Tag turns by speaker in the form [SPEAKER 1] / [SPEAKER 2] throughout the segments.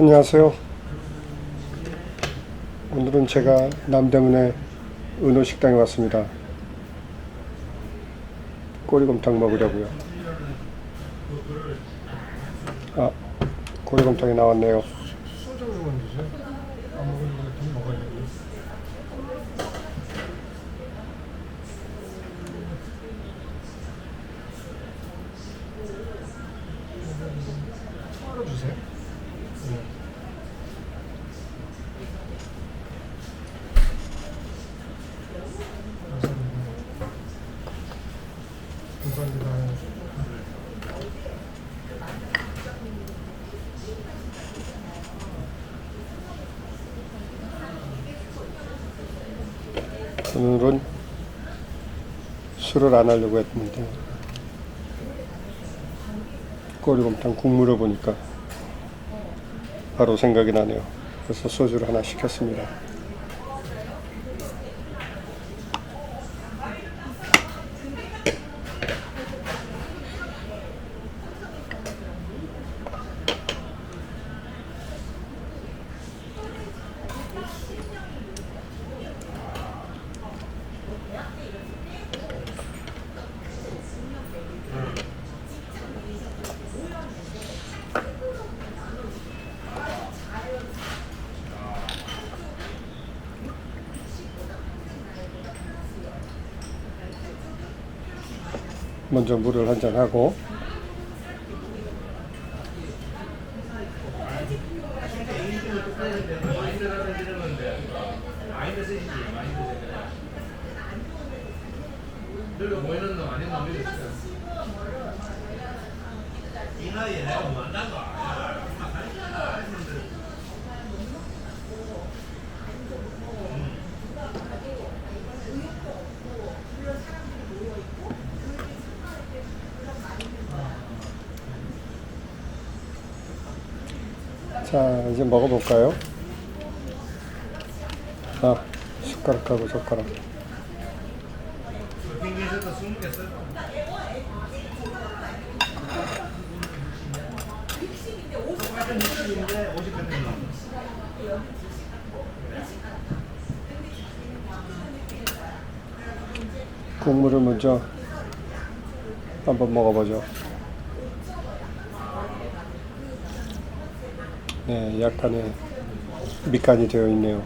[SPEAKER 1] 안녕하세요. 오늘은 제가 남대문의 은호 식당에 왔습니다. 꼬리곰탕 먹으려고요. 아, 꼬리곰탕이 나왔네요.
[SPEAKER 2] 소주만 드세요. 안 먹으면 좀 먹어야지. 따로 주세요. 네. 감사합니다. 감사합니다.
[SPEAKER 1] 오늘은 술을 안 하려고 했는데 꼬리곰탕 국물을 보니까 바로 생각이 나네요. 그래서 소주를 하나 시켰습니다. 먼저 물을 한잔 하고 자 이제 먹어 볼까요? 아 숟가락하고 젓가락 국물을 먼저 한번 먹어보죠. 네, 약간의 밑간이 되어 있네요.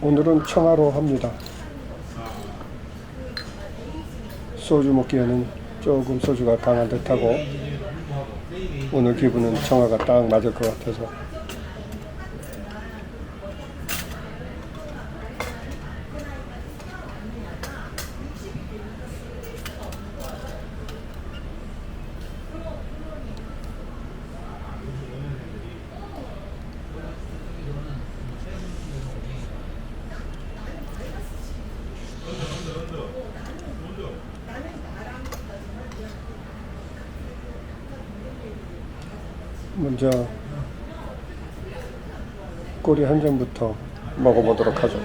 [SPEAKER 1] 오늘은 청아로 합니다. 소주 먹기에는 조금 소주가 강한 듯하고 오늘 기분은 청아가 딱 맞을 것 같아서 먼저 꼬리 한 점부터 먹어보도록 하죠.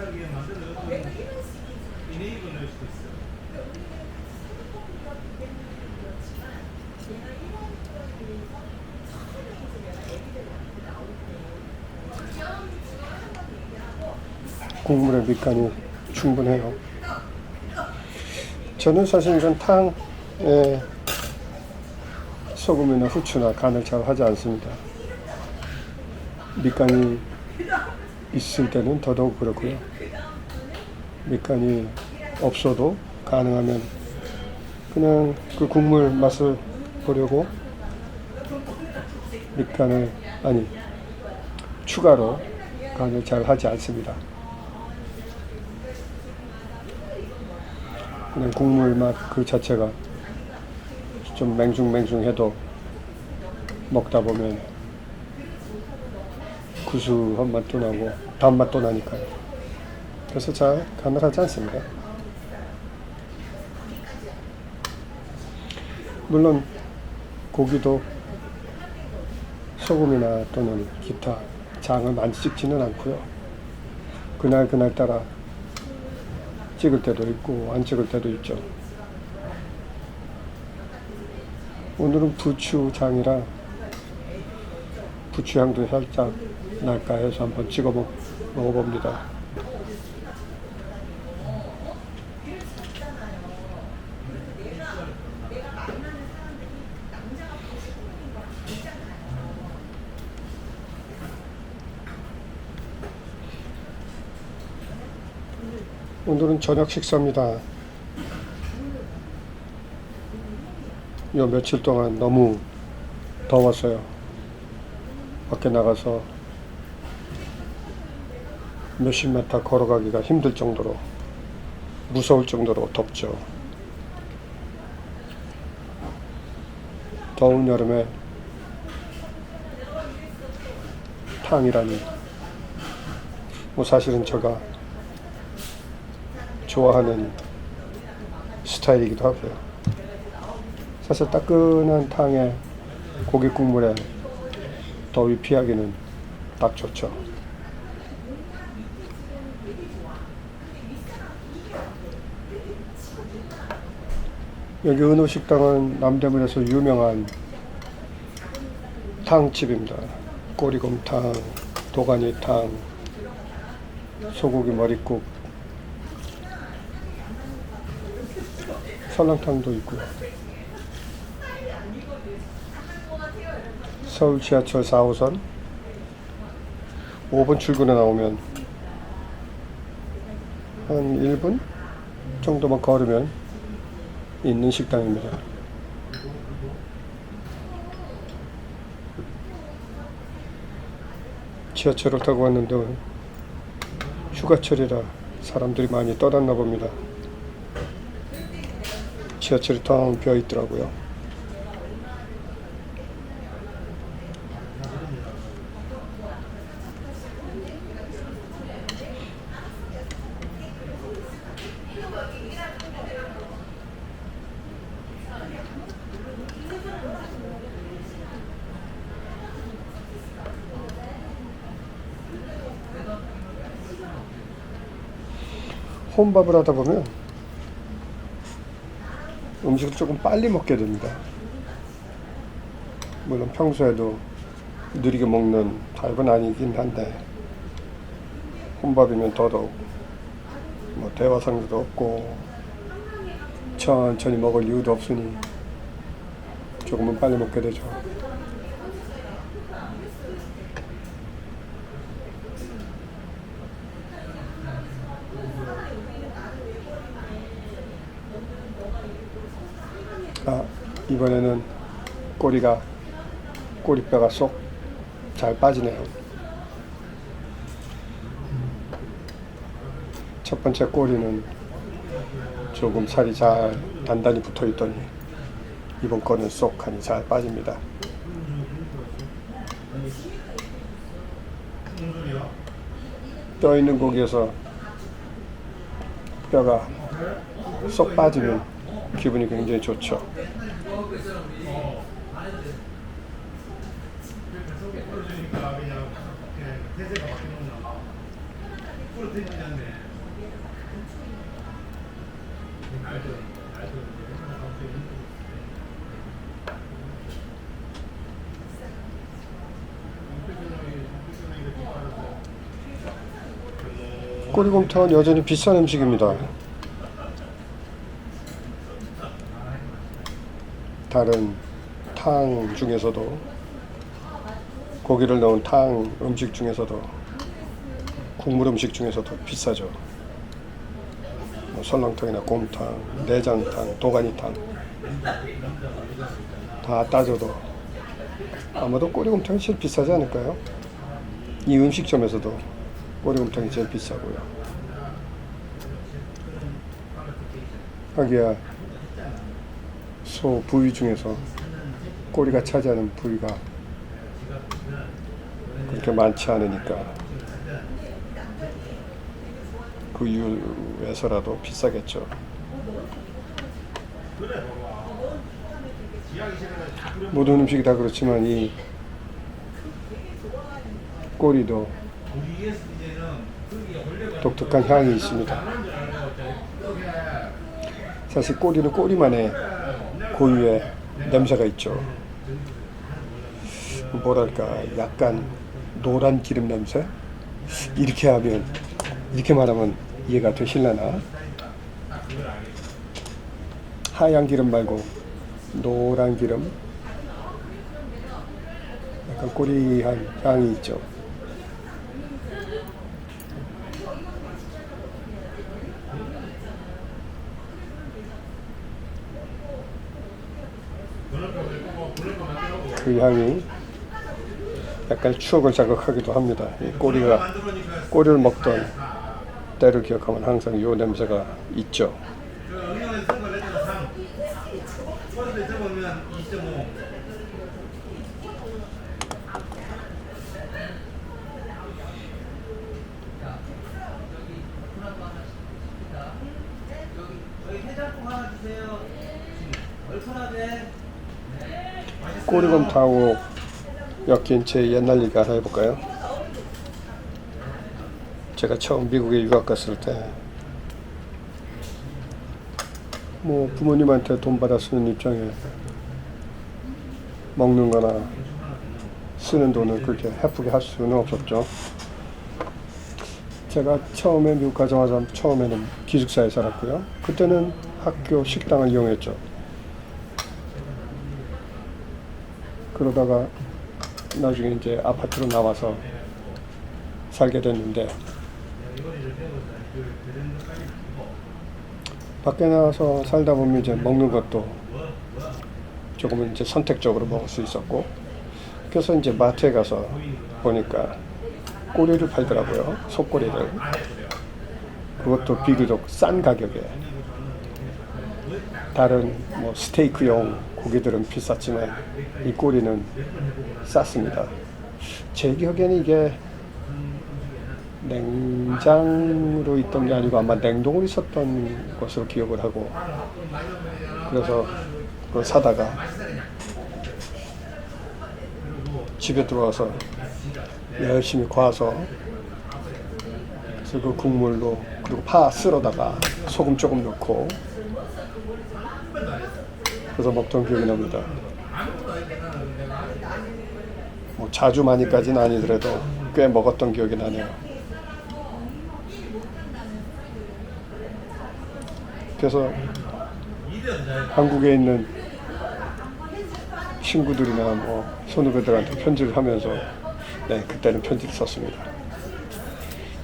[SPEAKER 1] 정제하게 만들어 놓은 이네이블 넣을 수도 있어.
[SPEAKER 3] 국물의 밑간이 충분해요. 저는 사실 이런 탕에 소금이나 후추나 간을 잘 하지 않습니다. 밑간이 있을 때는 더더욱 그렇고요. 밑간이 없어도 가능하면 그냥 그 국물 맛을 보려고 밑간을 아니 추가로 간을 잘 하지 않습니다. 그냥 국물 맛 그 자체가 좀 맹숭맹숭해도 먹다 보면 구수한 맛도 나고 단맛도 나니까요. 그래서 잘 간을 하지 않습니다. 물론 고기도 소금이나 또는 기타 장을 많이 찍지는 않고요. 그날 그날 따라 찍을 때도 있고 안 찍을 때도 있죠. 오늘은 부추장이라 부추향도 살짝 날까 해서 한번 찍어 먹, 먹어봅니다. 오늘은 저녁 식사입니다. 요 며칠 동안 너무 더웠어요. 밖에 나가서 몇십 메타 걸어가기가 힘들 정도로 무서울 정도로 덥죠. 더운 여름에 탕이라니 뭐 사실은 제가 좋아하는 스타일이기도 하고요. 사실 따끈한 탕에 고기 국물에 더위 피하기는 딱 좋죠. 여기 은호 식당은 남대문에서 유명한 탕집입니다. 꼬리곰탕, 도가니탕, 소고기 머릿국, 설렁탕도 있고요. 서울 지하철 4호선 5번 출구에 나오면 한 1분 정도만 걸으면 있는 식당입니다. 지하철을 타고 왔는데 휴가철이라 사람들이 많이 떠났나 봅니다. 지하철이 텅 비어 있더라고요. 혼밥을 하다 보면 음식을 조금 빨리 먹게 됩니다. 물론 평소에도 느리게 먹는 타입은 아니긴 한데 혼밥이면 더더욱 뭐 대화상도 없고 천천히 먹을 이유도 없으니 조금은 빨리 먹게 되죠. 아, 이번에는 꼬리가 꼬리뼈가 쏙 잘 빠지네요. 첫 번째 꼬리는 조금 살이 잘 단단히 붙어 있더니 이번 거는 쏙 하니 잘 빠집니다. 뼈 있는 고기에서 뼈가 쏙 빠지면 기분이 굉장히 좋죠.
[SPEAKER 1] 그러니까 그냥 태세가 바뀌는 거. 앞으로 되지 않네.
[SPEAKER 3] 꼬리곰탕은 여전히 비싼 음식입니다. 다른 탕 중에서도 고기를 넣은 탕 음식 중에서도 국물 음식 중에서도 비싸죠. 뭐 설렁탕이나 곰탕, 내장탕, 도가니탕 다 따져도 아마도 꼬리곰탕이 제일 비싸지 않을까요? 이 음식점에서도 꼬리곰탕이 제일 비싸고요. 하기야 소 부위 중에서 꼬리가 차지하는 부위가 그렇게 많지 않으니까 그 이유에서라도 비싸겠죠. 모든 음식이 다 그렇지만 이 꼬리도 독특한 향이 있습니다. 사실 꼬리는 꼬리만의 고유의 냄새가 있죠. 뭐랄까 약간 노란 기름 냄새? 이렇게 하면 이렇게 말하면 이해가 되실라나? 하얀 기름 말고 노란 기름? 약간 꼬리한 향이 있죠. 그 향이 약간 추억을 자극하기도 합니다. 이 꼬리가 꼬리를 먹던 때를 기억하면 항상 이 냄새가 있죠.
[SPEAKER 1] 그 응용에서 선거 레터가 3. 포스트에 적으면 2.5.
[SPEAKER 4] 저희 해장국 하나 주세요. 얼큰하게.
[SPEAKER 3] 꼬리곰탕하고 엮인 제 옛날 얘기 하나 해볼까요? 제가 처음 미국에 유학 갔을 때, 뭐 부모님한테 돈 받아 쓰는 입장에 먹는 거나 쓰는 돈을 그렇게 헤프게 할 수는 없었죠. 제가 처음에 미국 가자마자 처음에는 기숙사에 살았고요. 그때는 학교 식당을 이용했죠. 그러다가 나중에 이제 아파트로 나와서 살게 됐는데 밖에 나와서 살다 보면 이제 먹는 것도 조금은 이제 선택적으로 먹을 수 있었고 그래서 이제 마트에 가서 보니까 꼬리를 팔더라고요. 속꼬리를. 그것도 비교적 싼 가격에 다른 뭐 스테이크용 고기들은 비쌌지만 이 꼬리는 쌌습니다. 제 기억에는 이게 냉장으로 있던 게 아니고 아마 냉동으로 있었던 것으로 기억을 하고 그래서 그걸 사다가 집에 들어와서 열심히 과서 그래서 그 국물로 그리고 파 쓸어다가 소금 조금 넣고 그래서 먹던 기억이 납니다. 뭐 자주 많이까지는 아니더라도 꽤 먹었던 기억이 나네요. 그래서 한국에 있는 친구들이나 뭐 손후배들한테 편지를 하면서 네 그때는 편지를 썼습니다.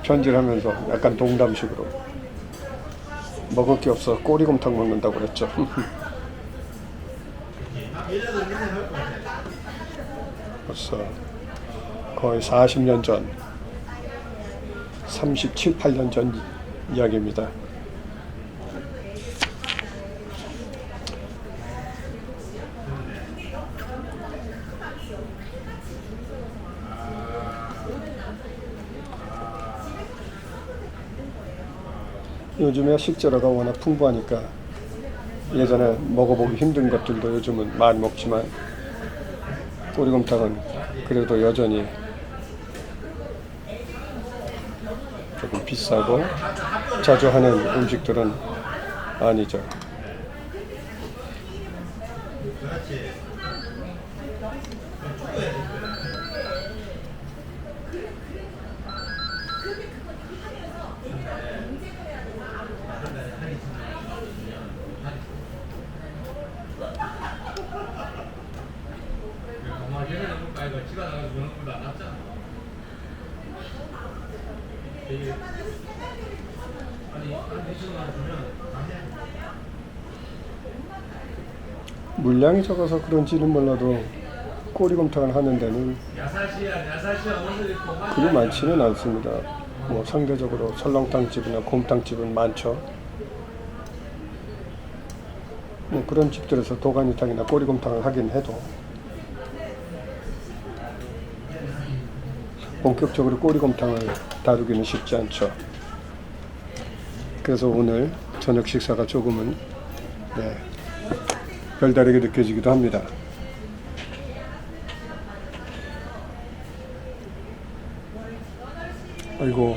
[SPEAKER 3] 편지를 하면서 약간 농담식으로 먹을 게 없어 꼬리곰탕 먹는다고 그랬죠. 벌써 거의 40년 전, 37, 8년 전 이야기입니다. 요즘에 식재료가 워낙 풍부하니까 예전에 먹어보기 힘든 것들도 요즘은 많이 먹지만 꼬리곰탕은 그래도 여전히 조금 비싸고 자주 하는 음식들은 아니죠.
[SPEAKER 2] 이거 집에 나가서 노는 것보다 낫잖아. 아니 한 대신만 주면
[SPEAKER 3] 물량이 적어서 그런지는 몰라도 꼬리곰탕을 하는 데는
[SPEAKER 2] 야사시야 야사시야 옷을 입고
[SPEAKER 3] 그리 많지는 않습니다. 뭐 상대적으로 설렁탕 집이나 곰탕 집은 많죠. 뭐 그런 집들에서 도가니탕이나 꼬리곰탕을 하긴 해도 본격적으로 꼬리곰탕을 다루기는 쉽지 않죠. 그래서 오늘 저녁 식사가 조금은 네, 별다르게 느껴지기도 합니다. 아이고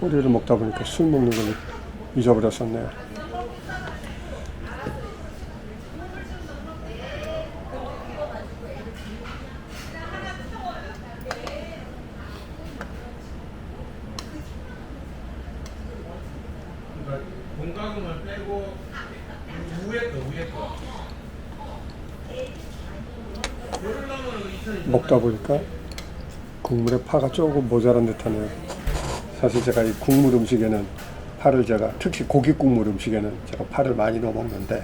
[SPEAKER 3] 꼬리를 먹다 보니까 술 먹는 걸 잊어버렸었네요.
[SPEAKER 2] 그러니까 공과금을 빼고 위에 거 위에 거. 그러려면 2
[SPEAKER 3] 먹다 보니까 국물에 파가 조금 모자란 듯하네요. 사실 제가 이 국물 음식에는 파를 제가 특히 고기 국물 음식에는 제가 파를 많이 넣어 먹는데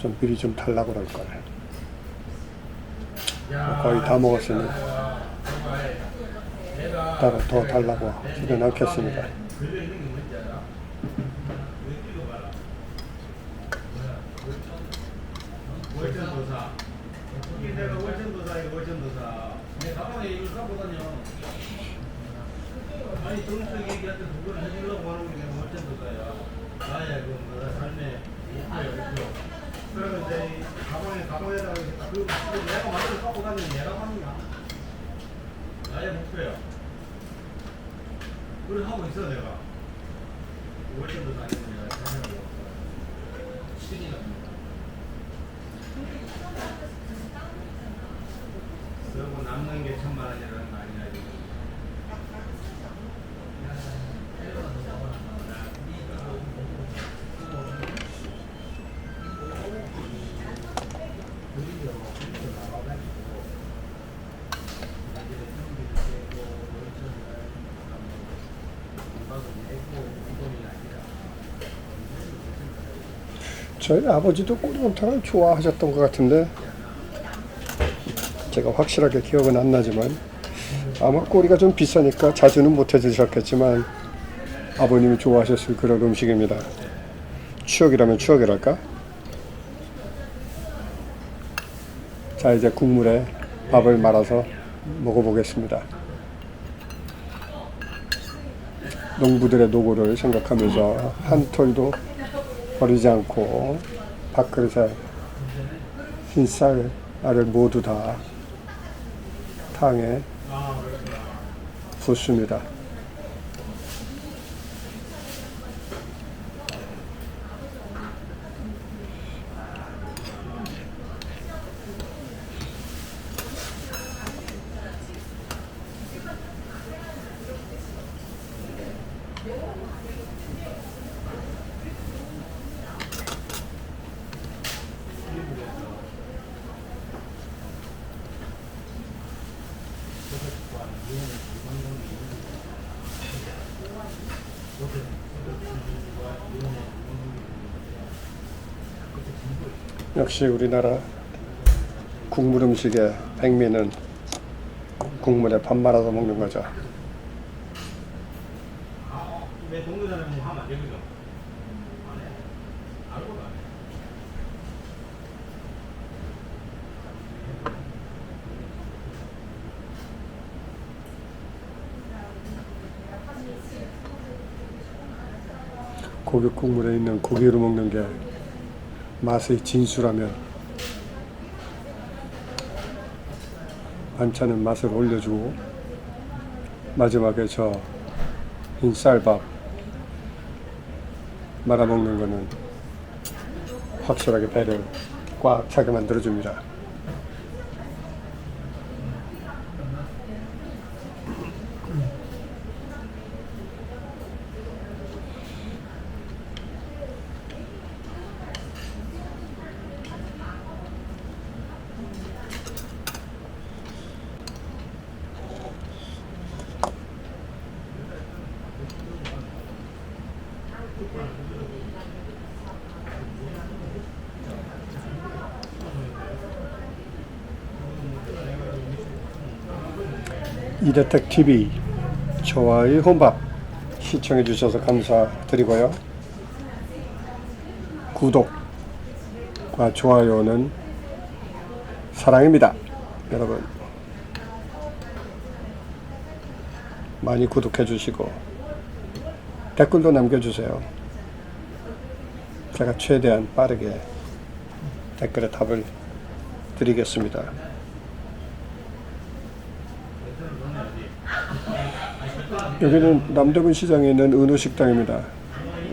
[SPEAKER 3] 좀 미리 좀 달라고 그럴 걸. 거의 다 먹었으니 따로 더 달라고 하지는 않겠습니다.
[SPEAKER 2] 걸려 있는 게 뭔지 알아? 왜 찍어봐라. 월전도사.
[SPEAKER 1] 이게 내가 월천도사에 월천도사.
[SPEAKER 2] 내 가방에 이걸 갖고 다녀.
[SPEAKER 1] 아니 정수 얘기한테 그걸 해주려고 하는 게 내가 월천도사야. 나의 그 뭐라 삶의 목표야 목표. 그러면 이제 이 가방에 가방에다가 그, 그 내가 만들어 갖고 다니는 얘라고 하는 거야.
[SPEAKER 2] 나의 목표야.
[SPEAKER 1] 그걸 하고 있어 내가. 월천도사 아니면 내가 생각하고.
[SPEAKER 2] 신이가.
[SPEAKER 3] 저희 아버지도 꼬리곰탕을 좋아하셨던 것 같은데 제가 확실하게 기억은 안 나지만 아마 꼬리가 좀 비싸니까 자주는 못 해 드셨겠지만 아버님이 좋아하셨을 그런 음식입니다. 추억이라면 추억이랄까? 자 이제 국물에 밥을 말아서 먹어보겠습니다. 농부들의 노고를 생각하면서 한 톨도 버리지 않고 밥그릇에 흰쌀 알을 모두 다 탕에 붓습니다. 역시 우리나라 국물 음식의 백미는 국물에 밥 말아서 먹는 거죠. 고기 국물에 있는 고기로 먹는 게 맛의 진수라면 반찬은 맛을 올려주고 마지막에 저 흰쌀밥 말아먹는 거는 확실하게 배를 꽉 차게 만들어줍니다. 이대택 TV 저와의 혼밥 시청해 주셔서 감사드리고요. 구독과 좋아요는 사랑입니다. 여러분 많이 구독해 주시고 댓글도 남겨주세요. 제가 최대한 빠르게 댓글에 답을 드리겠습니다. 여기는 남대문 시장에 있는 은우 식당입니다.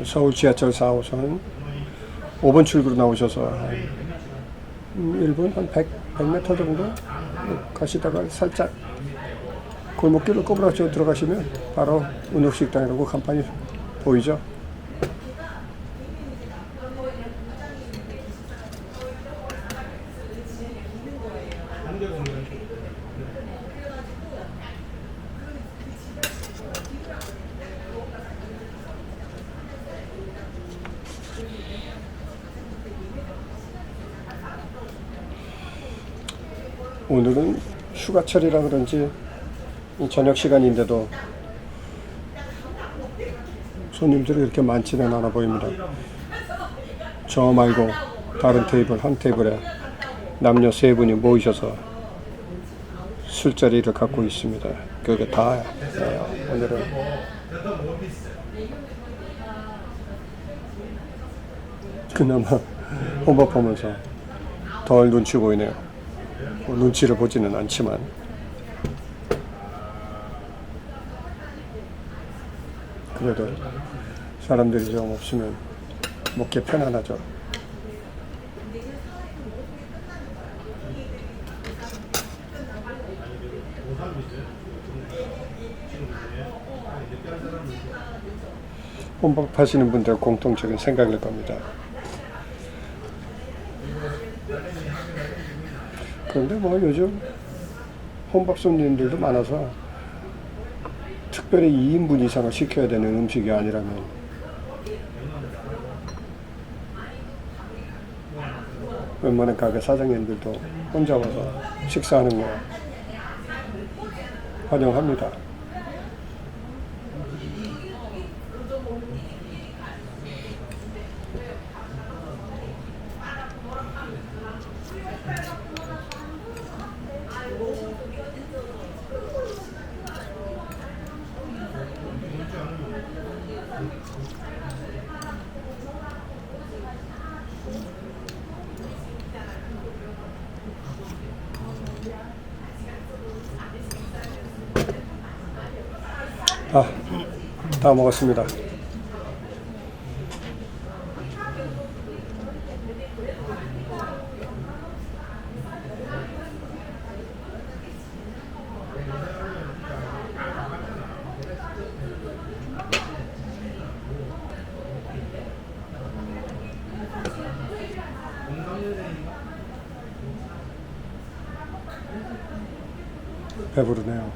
[SPEAKER 3] 서울 지하철 4호선 5번 출구로 나오셔서 한 1분 한 100, 100m 정도 가시다가 살짝 골목길을 꼬부라져 들어가시면 바로 은우 식당이라고 간판이 보이죠. 오늘은 휴가철이라 그런지 이 저녁 시간인데도 손님들이 이렇게 많지는 않아 보입니다. 저 말고 다른 테이블 한 테이블에 남녀 세 분이 모이셔서 술자리를 갖고 있습니다. 그게 다예요. 오늘은 그나마 혼밥 보면서 덜 눈치 보이네요. 뭐 눈치를 보지는 않지만 그래도 사람들이 좀 없으면 먹기 편안하죠. 혼밥 하시는 분들 공통적인 생각일 겁니다. 그런데 뭐 요즘 혼밥 손님들도 많아서 특별히 2인분 이상을 시켜야 되는 음식이 아니라면 웬만한 가게 사장님들도 혼자 와서 식사하는 거 환영합니다. 아, 다 먹었습니다. 배부르네요.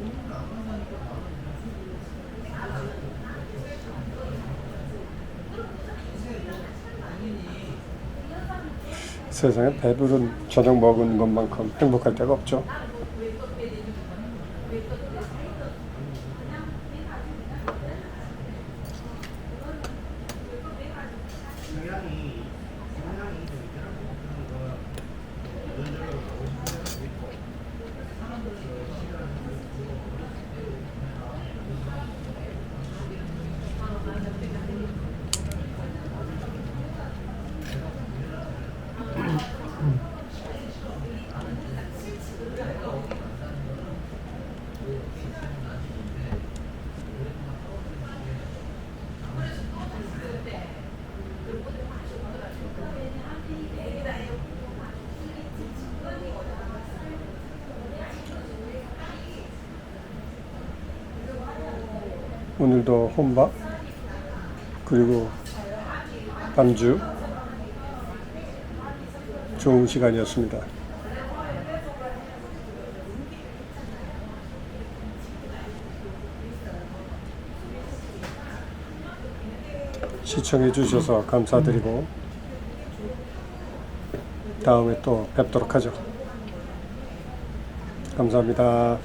[SPEAKER 3] 세상에 배부른 저녁 먹은 것만큼 행복할 때가 없죠. 오늘도 혼밥 그리고 반주 좋은 시간이었습니다. 시청해 주셔서 감사드리고 다음에 또 뵙도록 하죠. 감사합니다.